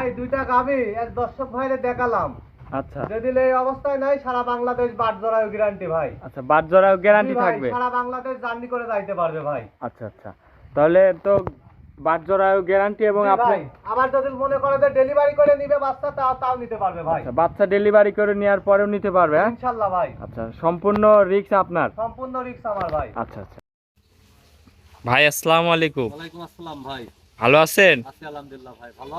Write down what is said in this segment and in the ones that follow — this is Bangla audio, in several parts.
ভাই দুইটা গাবি এক দর্শক ভাইরে দেখালাম। আচ্ছা। যদি এই অবস্থায় নাই সারা বাংলাদেশ বাট গ্যারান্টি ভাই। আচ্ছা গ্যারান্টি থাকবে? সারা বাংলাদেশ জার্নি করে যাইতে পারবে ভাই। আচ্ছা আচ্ছা। তাহলে তো বাদ জোড়া গ্যারান্টি এবং আপনি আবার যদি মনে করে যে ডেলিভারি করে নিবে বাচ্চা তাও তাও নিতে পারবে ভাই। আচ্ছা বাচ্চা ডেলিভারি করে নেওয়ার পরেও নিতে পারবে হ্যাঁ? ইনশাল্লাহ ভাই। আচ্ছা সম্পূর্ণ রিস্ক আপনার? সম্পূর্ণ রিক্স আমার ভাই। আচ্ছা আচ্ছা। ভাই আসসালামু আলাইকুম। ওয়ালাইকুম আসসালাম ভাই। ভালো আছেন? আলহামদুলিল্লাহ ভালো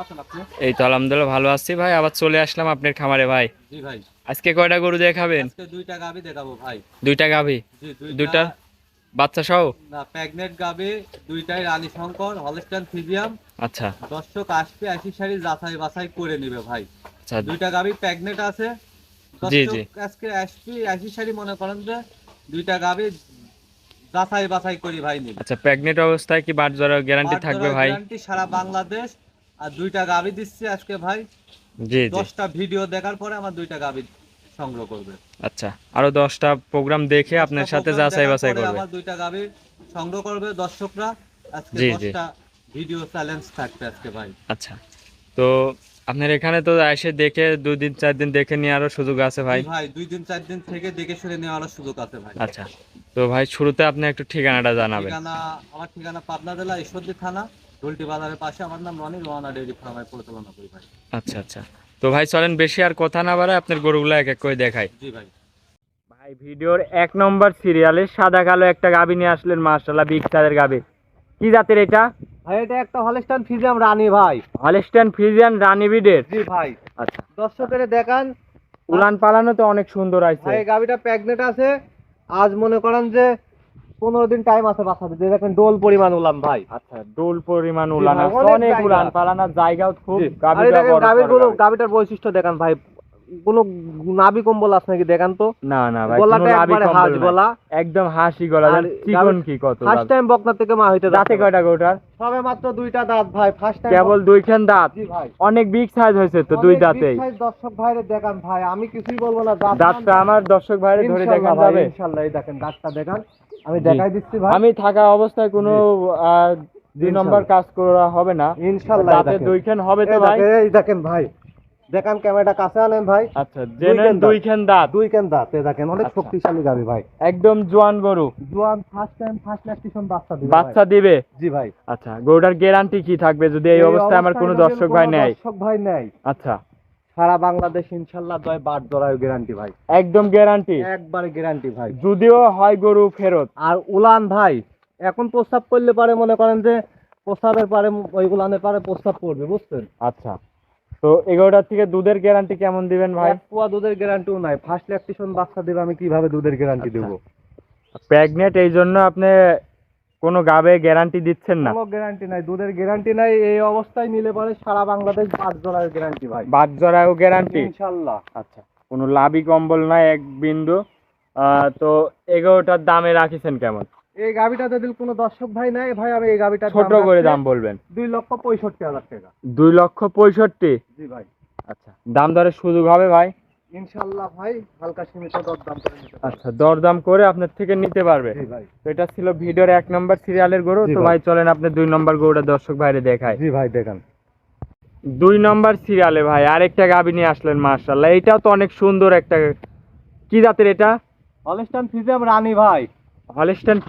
এই তো আলহামদুলিল্লাহ ভালো আছি ভাই আবার চলে আসলাম আপনার খামারে ভাই। জি ভাই। আজকে কয়টা গরু দেখাবেন? দুইটা গাবি দেখাবো ভাই। দুইটা গাভী? দুইটা। বাচ্চা সহ? না প্রেগনেন্ট গাবি দুইটাই রানী শঙ্কর হলস্টাইন ফিজিয়াম। আচ্ছা। দর্শক আসবে আশি সারি যাচাই বাছাই করে নিবে ভাই। আচ্ছা। দুইটা গাবি প্রেগনেন্ট আছে। জি, জি। আজকে আসবি আশি সারি মনে করেন যে দুইটা গাবি যাচাই বাছাই করি ভাই নিবে আচ্ছা প্রেগনেন্ট অবস্থায় কি বাদ জোড়া গ্যারান্টি থাকবে ভাই? গ্যারান্টি সারা বাংলাদেশ। আর দুইটা গাবি দিচ্ছি আজকে ভাই। জি জি। দশটা ভিডিও দেখার পরে আমার দুইটা গাবি সংগ্রহ করবে। আচ্ছা আরও দশটা প্রোগ্রাম দেখে আপনার সাথে যাচাই বাছাই করবে। আমার দুইটা গাবি সংগ্রহ করবে দর্শকরা। আজকে জি, জি। দশটা ভিডিও চ্যালেঞ্জ থাকবে আজকে ভাই। আচ্ছা তো আপনার এখানে তো এসে দেখে দুই দিন চার দিন দেখে নিয়ে আরও সুযোগ আছে ভাই? ভাই দুই দিন চার দিন থেকে দেখে শুনে নেওয়ার সুযোগ আছে ভাই। আচ্ছা তো ভাই শুরুতে আপনি একটু ঠিকানাটা জানাবেন। ঠিকানা আমার ঠিকানা পাবনা জেলা ঈশ্বরদী থানা বাজারের পাশে। আমার নাম রনি রোহানা ডেইরি ফার্ম পরিচালনা করি ভাই। আচ্ছা আচ্ছা। তো ভাই চলেন বেশি আর কথা না বাড়ায় আপনার গরুগুলো এক এক করে দেখাই। জি ভাই। ভাই ভিডিওর এক নম্বর সিরিয়ালে সাদা কালো একটা গাবি নিয়ে আসলেন মার্শাল্লাহ বিগ সাদের গাবি। কি জাতের এটা? ভাই এটা একটা হলস্টাইন ফিজিয়াম রানী ভাই। হলস্টেন ফ্রিজিয়ান রানি বিডের? জি ভাই। আচ্ছা। দর্শকের দেখান। উলান পালানো তো অনেক সুন্দর আছে। ভাই গাবিটা প্রেগনেন্ট আছে। আজ মনে করেন যে পনেরো দিন টাইম আছে দেখেন ডোল পরিমাণ ভাই। আচ্ছা ডোল পরিমাণ উলান। অনেক অনেক জায়গা। উলান পালানোর জায়গাও খুব। গাবিটার বৈশিষ্ট্য দেখান ভাই। কোনো নাভি কম্বল আছে নাকি দেখান তো? না না ভাই গলাটা একবারে হাঁস গলা একদম হাসি গলা চিকন কি কত ফার্স্ট টাইম বকনা থেকে মা হইতে দাঁতে কয়টা গোটার সবে মাত্র দুইটা দাঁত ভাই ফার্স্ট টাইম কেবল দুইখান দাঁত? অনেক বিগ সাইজ হয়েছে তো দুই দাঁতেই। দর্শক ভাইরে দেখান ভাই আমি কিছুই বলব না দাঁত দাঁতটা আমার দর্শক ভাইরে ধরে দেখান যাবে। ইনশাল্লাহ এই দেখেন দাঁতটা দেখান। আমি দেখাই দিচ্ছি ভাই। আমি থাকা অবস্থায় কোনো দুই নম্বর কাজ করা হবে না। ইনশাল্লাহ এই দাঁতে দুইখান হবে তো ভাই। এই দেখেন ভাই। দেখান ক্যামেরাটা কাছে আনেন ভাই। আচ্ছা দুইখান দাঁত। দুইখান দাঁত। দেখেন অনেক আচ্ছা। শক্তিশালী গাবি ভাই। একদম জোয়ান গরু। জোয়ান ফার্স্ট টাইম ফার্স্ট ল্যাকটেশন বাচ্চা দিবে বাচ্চা দিবে? জি ভাই। আচ্ছা গরুটার গ্যারান্টি কি থাকবে যদি এই অবস্থায় আমার কোনো দর্শক ভাই নেয় দর্শক ভাই নেয় আচ্ছা। সারা বাংলাদেশ ইনশাল্লাহ দয় বাট জড়ায় গ্যারান্টি ভাই। একদম গ্যারান্টি একবারে গ্যারান্টি ভাই। যদিও হয় গরু ফেরত। আর উলান ভাই এখন প্রস্তাব করলে পারে মনে করেন যে প্রস্তাবের পারে ওই উলানের পারে প্রস্তাব করবে বুঝছেন? আচ্ছা। তো এগারোটার থেকে দুধের গ্যারান্টি কেমন দিবেন ভাই? পুয়া দুধের গ্যারান্টিও নাই। ফার্স্ট ল্যাকটেশন বাচ্চা দেবে আমি কীভাবে দুধের গ্যারান্টি আচ্ছা। দেবো? প্রেগনেন্ট এই জন্য আপনি কোনো গাবে গ্যারান্টি দিচ্ছেন না? কোনো গ্যারান্টি নাই দুধের গ্যারান্টি নাই। এই অবস্থায় নিলে পরে সারা বাংলাদেশ বাট জড়ায় গ্যারান্টি ভাই। বাদ জরায়ও গ্যারান্টি ইনশাল্লাহ। আচ্ছা কোনো লাভি কম্বল নাই এক বিন্দু। আহ, তো এগারোটার দামে রাখিছেন কেমন? এই গাবিটা যদি কোনো দর্শক ভাই নাই ভাই আমি এই গাবিটা ছোট করে দাম বলবেন? দুই লক্ষ পঁয়ষট্টি হাজার টাকা। দুই লক্ষ পঁয়ষট্টি? জি ভাই। আচ্ছা দাম দরের সুযোগ হবে ভাই? ইনশাল্লাহ ভাই হালকা সীমিত দর দাম করে নিতে। আচ্ছা দরদাম করে আপনার থেকে নিতে পারবে। জি ভাই। এটা ছিল ভিডিওর এক নম্বর সিরিয়ালের গরু। তো ভাই। চলেন আপনি দুই নম্বর গরুটা দর্শক ভাইরে দেখায় জি ভাই দেখান। দুই নম্বর সিরিয়ালে ভাই আরেকটা গাবি নিয়ে আসলেন মার্শাল্লাহ এটাও তো অনেক সুন্দর একটা কি জাতের এটা? হলস্টান ফিজিয়াম রানী ভাই। হলিস্টান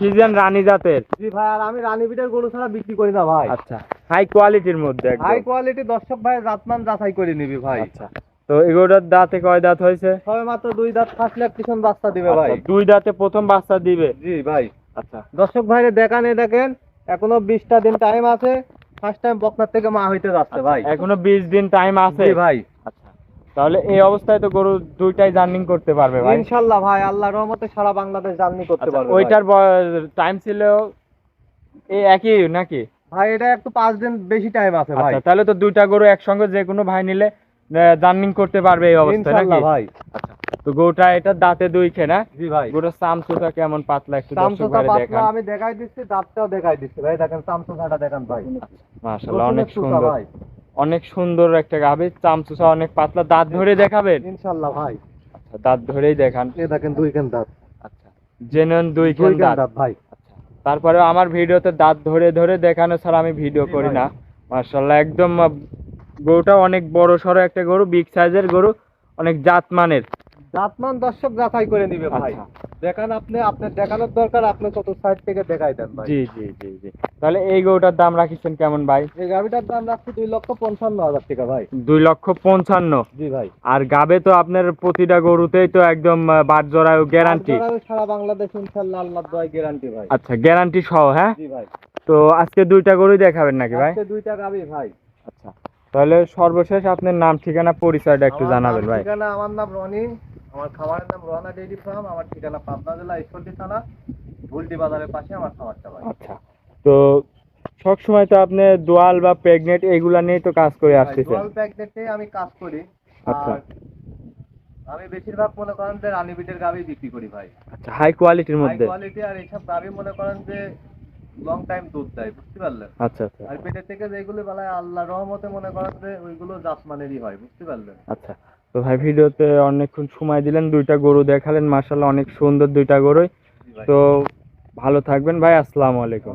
রানী জাতের। জি ভাই আর আমি রানী বিটের গরু ছাড়া বিক্রি করি না ভাই। আচ্ছা হাই কোয়ালিটির মধ্যে। হাই কোয়ালিটি দর্শক ভাই জাতমান যাচাই করে নিবি ভাই। আচ্ছা তো এগুলোর দাঁতে কয় দাঁত হয়েছে? সবে মাত্র দুই দাঁত ফার্স্ট ল্যাকটেশন বাচ্চা দিবে ভাই। আচ্ছা, দুই দাঁতে প্রথম বাচ্চা দিবে? জি ভাই। আচ্ছা। দর্শক ভাইরে দেখান দেখেন এখনও বিশটা দিন টাইম আছে ফার্স্ট টাইম বকনার থেকে মা হইতে যাচ্ছে ভাই। এখনও বিশ দিন টাইম আছে। ভাই। আচ্ছা তাহলে এই অবস্থায় তো গরু দুইটাই জার্নিং করতে পারবে ভাই। ইনশাল্লাহ ভাই আল্লাহর রহমতে সারা বাংলাদেশ জার্নি করতে আচ্ছা, পারবে ওইটার টাইম ছিল এই একই নাকি? ভাই। ভাই এটা একটু পাঁচ দিন বেশি টাইম আছে ভাই। আচ্ছা তাহলে তো দুইটা গরু একসঙ্গে যে কোনো ভাই নিলে জার্নিং করতে পারবে এই অবস্থায় নাকি? ভাই। আচ্ছা তো গরুটা এটা দাঁতে দুই খেনা? জি ভাই। গরুটার চামচুটা কেমন পাতলা একটু দর্শক পাতলা দেখান। আমি দেখাই দিচ্ছি দাঁতটাও দেখাই দিচ্ছি। ভাই দেখেন চামচোটাটা দেখেন ভাই। মাশাআল্লাহ অনেক সুন্দর। ভাই। অনেক সুন্দর একটা গাভী চামচুসা অনেক পাতলা দাঁত ধরে দেখাবেন? ইনশাল্লাহ ভাই। আচ্ছা দাঁত ধরেই দেখান। এ দেখেন দুই কেন দাঁত। আচ্ছা জেনুইন দুই কান দাঁত। ভাই। আচ্ছা তারপরে আমার ভিডিওতে দাঁত ধরে ধরে দেখানো ছাড়া আমি ভিডিও করি না। মাশাআল্লাহ একদম গরুটা অনেক বড় সড়ো একটা গরু বিগ সাইজের গরু অনেক জাতমানের। জাতমান দর্শক যাচাই করে নিবে ভাই। আচ্ছা। দেখান আপনি আপনার দেখানোর দরকার আপনি কত সাইড থেকে দেখাই দেন ভাই। জি জি জি জি। তাহলে এই গরুটার দাম রাখিছেন কেমন ভাই? এই গাভিটার দাম রাখছি দুই লক্ষ পঞ্চান্ন হাজার টাকা ভাই। দুই লক্ষ পঞ্চান্ন? জি ভাই। আর গাবে তো আপনার প্রতিটা গরুতেই তো একদম বাট জরায়ু গ্যারান্টি সারা বাংলাদেশ ইনশাল্লাহ আল্লাহ দয় গ্যারান্টি ভাই। আচ্ছা গ্যারান্টি সহ হ্যাঁ? জি ভাই। তো আজকে দুইটা গরুই দেখাবেন নাকি ভাই? আজকে দুইটা গাভি ভাই। আচ্ছা। তাহলে সর্বশেষ আপনার নাম ঠিকানা পরিচয়টা একটু জানাবেন ভাই। ঠিকানা আমার নাম রনি। আমার খামারের নাম রহনা ডেইরি ফার্ম আমার ঠিকানা পাবনা জেলা ঈশ্বরদী থানা ভুলটি বাজারের পাশে আমার খামারটা আচ্ছা তো সব সময় তো আপনি দোয়াল বা প্রেগনেন্ট এগুলা নিয়ে তো কাজ করে আসতেছেন। জল প্যাকেটে আমি কাজ করি। আচ্ছা। আমি বেশিরভাগ মনে করেন যে রানীবিটের গাভি বিক্রি করি ভাই। আচ্ছা হাই কোয়ালিটির মধ্যে। হাই কোয়ালিটি আর এইসব গাভি মনে করেন যে লং টাইম দুধ দেয় বুঝতে পারলেন? আচ্ছা আচ্ছা। আর পেটের থেকে যেগুলো বেলায় আল্লাহ রহমতে মনে করেন যে ওইগুলো জাসমানেরই হয় বুঝতে পারলেন? আচ্ছা তো ভাই ভিডিওতে অনেকক্ষণ সময় দিলেন দুইটা গরু দেখালেন মার্শাল্লাহ অনেক সুন্দর দুইটা গরুই। তো ভালো থাকবেন ভাই আসসালামু আলাইকুম।